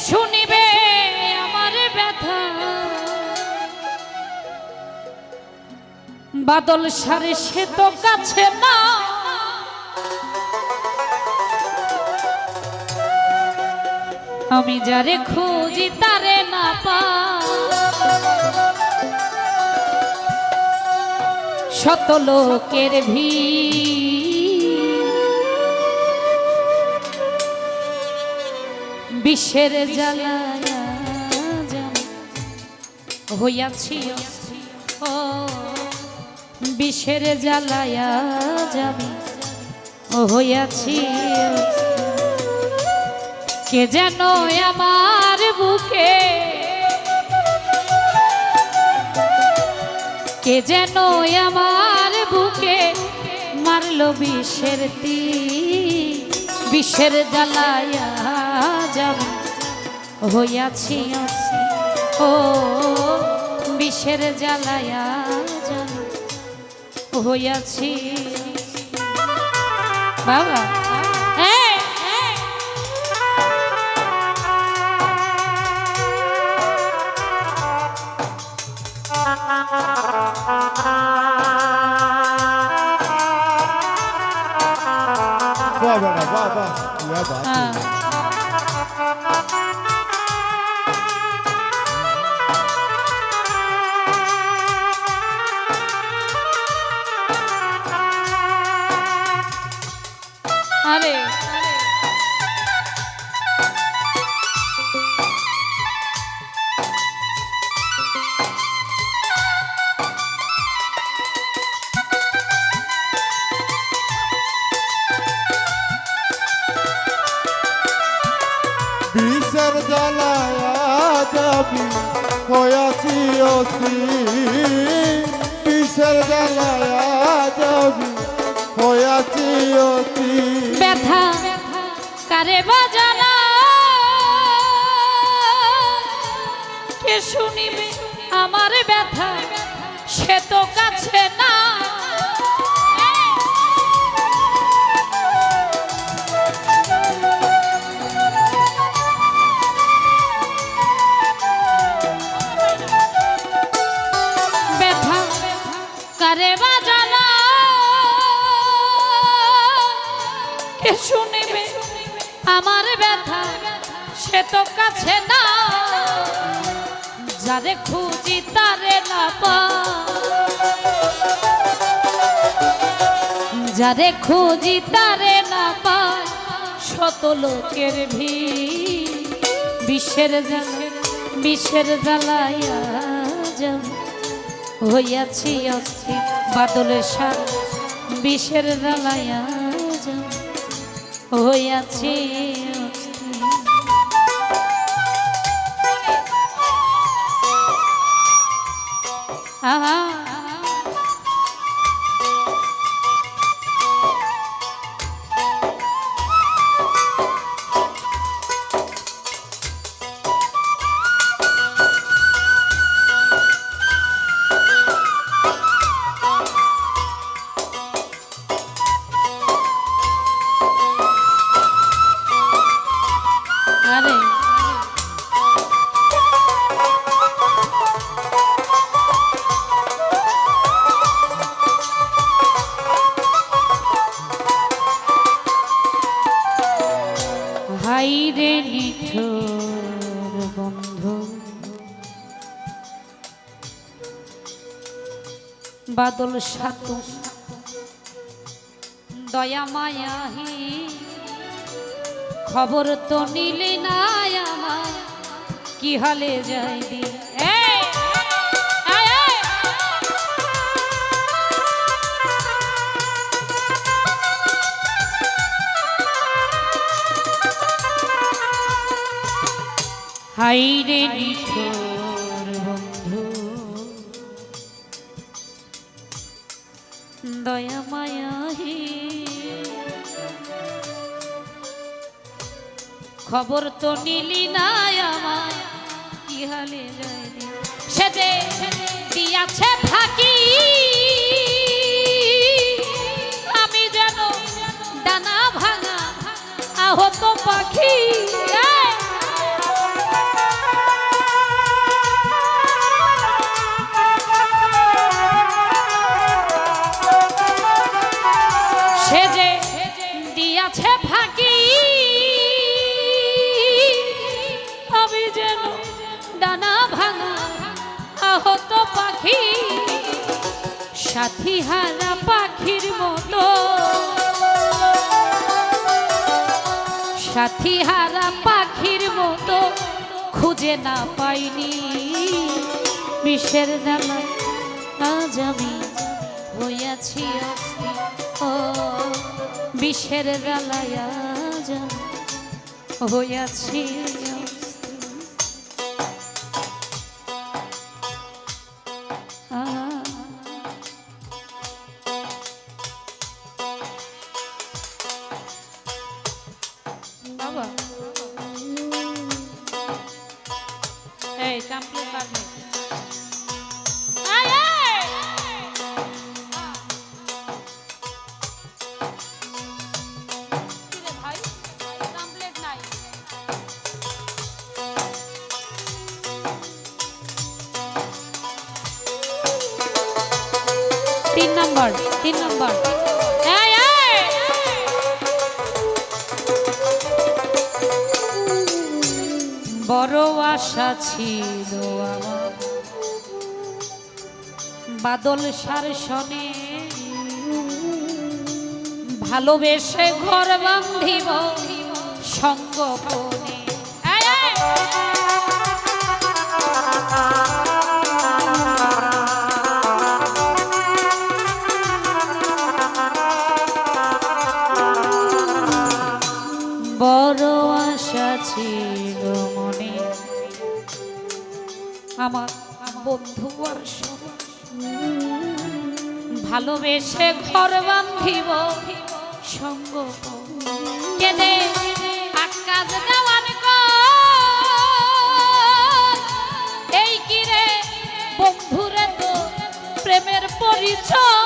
শুনিবে আমার ব্যথা। বাদল সারে সে তো কাছে না। আমি যারে খুঁজি তারে না পা। শত লোকের ভিড়। বিশ্বের জ্বালায় হইয়াছি ও বিশ্বের জ্বালায়া যাবি হইয়াছি কে যেন আমার বুকে কে যেন আমার বুকে মারলো বিশ্বের তি বিশ্বের জ্বালায়া যাব হইয়াছি অস্থির। ও বিশ্বের জ্বালায়া যাব হইয়াছি বাবা এই, এই। वाह আরে যাবি হয়াছি যাবি হয়াছি ব্যথা কারে বাজানা কে শুনিবে আমার ব্যথা? সে তো কাছে না বাজানা। কে শুনিবে? আমার ব্যথা, সে তো কাছে না। যারে খুঁজি তারে না পা। যারে খুঁজি তারে না পায় শত লোকের ভিড় বিশ্বের জ্বালা বিশ্বের জ্বালাইয়া যাব হইয়াছি অস্থির বাদলের সার বিষের রালায় হইয়াছি বন্ধু। বাদল সাতু দয়া মায়াহি। খবর তো নিলে না আমার কি হালে যাই দি হাই রে নিঠোর বন্ধু। দয়া মায়াহি খবর তো নিলি না আমার, কি হালে যায় রে? সেজে দিয়াছে ফাঁকি, আমি যেন ডানা ভাঙা আহত পাখি। পাখি সাথী হারা পাখির মতো। সাথী হারা পাখির মতো খুঁজে না পাইনি। বিষের দালায় আজ আমি হইয়াছি অস্থির ও, বিষের দালায় আজ হইয়াছি তিন নম্বর তিন নম্বর! বড় আশা ছিল বাদল সার শনে। ভালোবেসে ঘর বান্ধিব সঙ্গপনে আমার বন্ধু ভালোবেসে ঘর বান্ধিব সঙ্গ কেনে এই কিরে বন্ধুরে তো প্রেমের পরিচয়?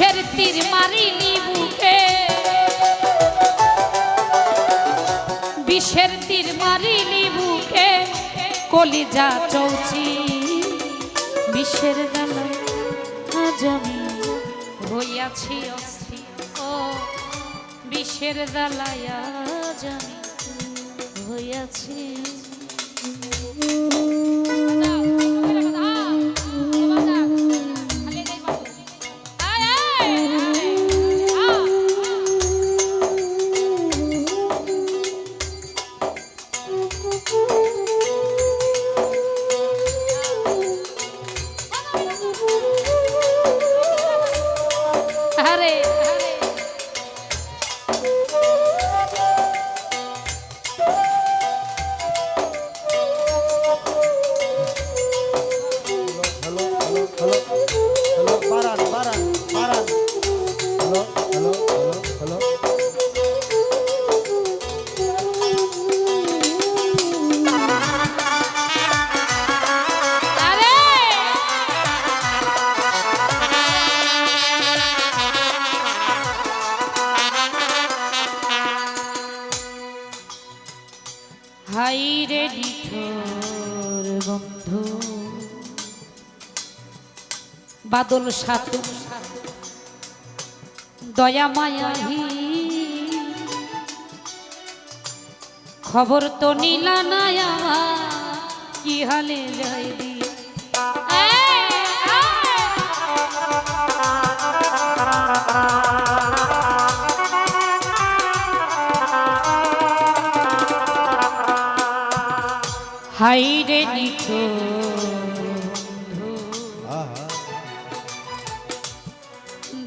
বিষের তীর মারিলি বুকে। বিষের তীর মারিলি বুকে। কলিজা চৌচি, বিষের গালায় আজ আমি হইয়াছি অস্থির ও, বিষের দালায় আজ আমি হইয়াছি আরে বাদল সাতু দয়া মায়াহি খবর তো নিলা না আমার, কি হালে যাই হাই রে নিঠো।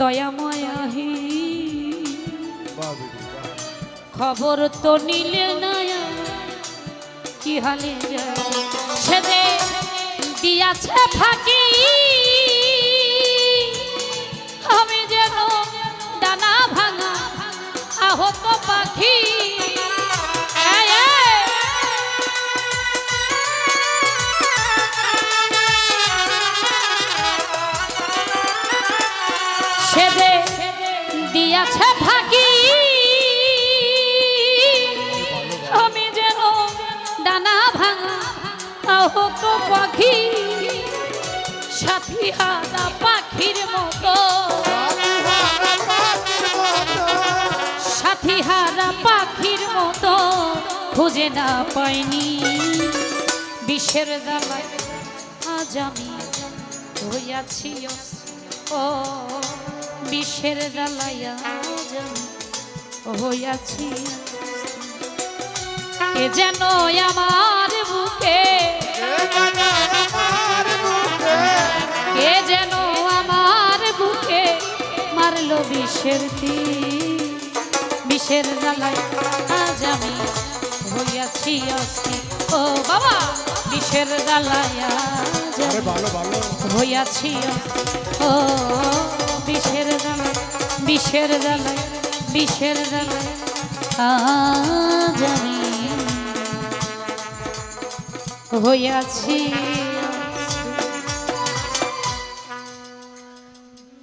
দয়াময়াহি। বাহ বেটি খবর তো নিলে না কি হালে সেদে দিয়াছে ফাঁকি। আমি যেন ডানা ভাঙা আহত পাখি। আহত পাখি সাথী হারা পাখির মতো। সাথী হারা পাখির মতো খুঁজে না পাইনি। বিষের দালায় আজ আমি হইয়াছি ও, বিষের দালায় আজ আমি হইয়াছি কে যেন আমার বিষের তীর। বিষের জ্বালায় আজ আমি হইয়াছি অস্থির। ও বাবা বিষের জ্বালায় আজ আরে আমি ভালো ভালো। হইয়াছি ও বিষের জ্বালায় বিষের জ্বালায় বিষের জ্বালায় আজ আমি হইয়াছি